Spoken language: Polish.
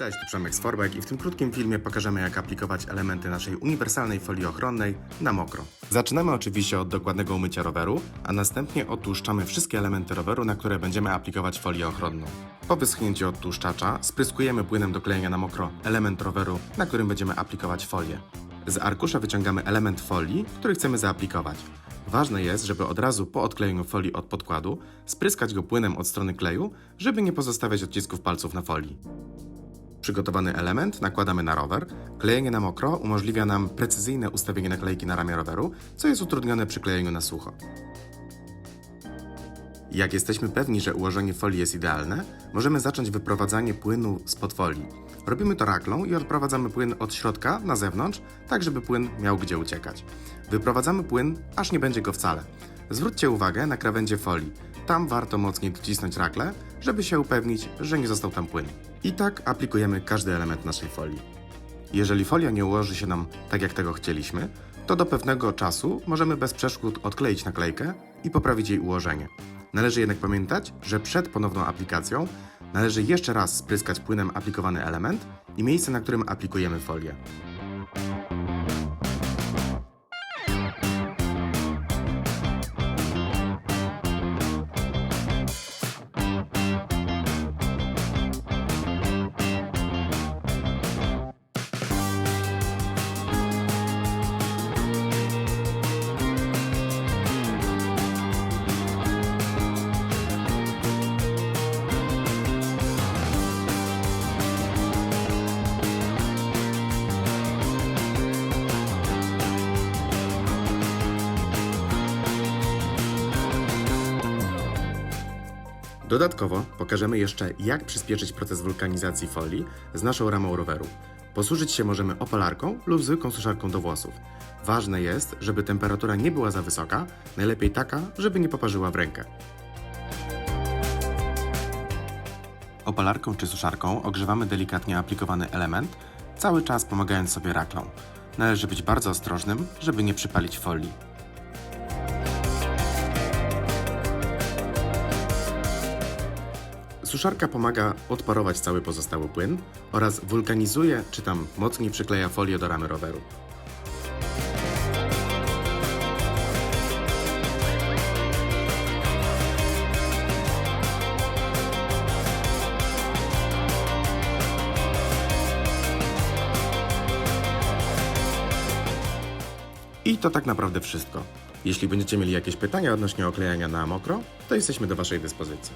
Cześć, tu Przemek Sforbek i w tym krótkim filmie pokażemy jak aplikować elementy naszej uniwersalnej folii ochronnej na mokro. Zaczynamy oczywiście od dokładnego umycia roweru, a następnie odtłuszczamy wszystkie elementy roweru, na które będziemy aplikować folię ochronną. Po wyschnięciu odtłuszczacza spryskujemy płynem do klejenia na mokro element roweru, na którym będziemy aplikować folię. Z arkusza wyciągamy element folii, który chcemy zaaplikować. Ważne jest, żeby od razu po odklejeniu folii od podkładu spryskać go płynem od strony kleju, żeby nie pozostawiać odcisków palców na folii. Przygotowany element nakładamy na rower. Klejenie na mokro umożliwia nam precyzyjne ustawienie naklejki na ramię roweru, co jest utrudnione przy klejeniu na sucho. Jak jesteśmy pewni, że ułożenie folii jest idealne, możemy zacząć wyprowadzanie płynu spod folii. Robimy to raklą i odprowadzamy płyn od środka na zewnątrz, tak żeby płyn miał gdzie uciekać. Wyprowadzamy płyn, aż nie będzie go wcale. Zwróćcie uwagę na krawędzie folii. Tam warto mocniej docisnąć raklę, żeby się upewnić, że nie został tam płyn. I tak aplikujemy każdy element naszej folii. Jeżeli folia nie ułoży się nam tak, jak tego chcieliśmy, to do pewnego czasu możemy bez przeszkód odkleić naklejkę i poprawić jej ułożenie. Należy jednak pamiętać, że przed ponowną aplikacją należy jeszcze raz spryskać płynem aplikowany element i miejsce, na którym aplikujemy folię. Dodatkowo pokażemy jeszcze, jak przyspieszyć proces wulkanizacji folii z naszą ramą roweru. Posłużyć się możemy opalarką lub zwykłą suszarką do włosów. Ważne jest, żeby temperatura nie była za wysoka, najlepiej taka, żeby nie poparzyła w rękę. Opalarką czy suszarką ogrzewamy delikatnie aplikowany element, cały czas pomagając sobie raklą. Należy być bardzo ostrożnym, żeby nie przypalić folii. Suszarka pomaga odparować cały pozostały płyn oraz wulkanizuje czy tam mocniej przykleja folię do ramy roweru. I to tak naprawdę wszystko. Jeśli będziecie mieli jakieś pytania odnośnie oklejania na mokro, to jesteśmy do Waszej dyspozycji.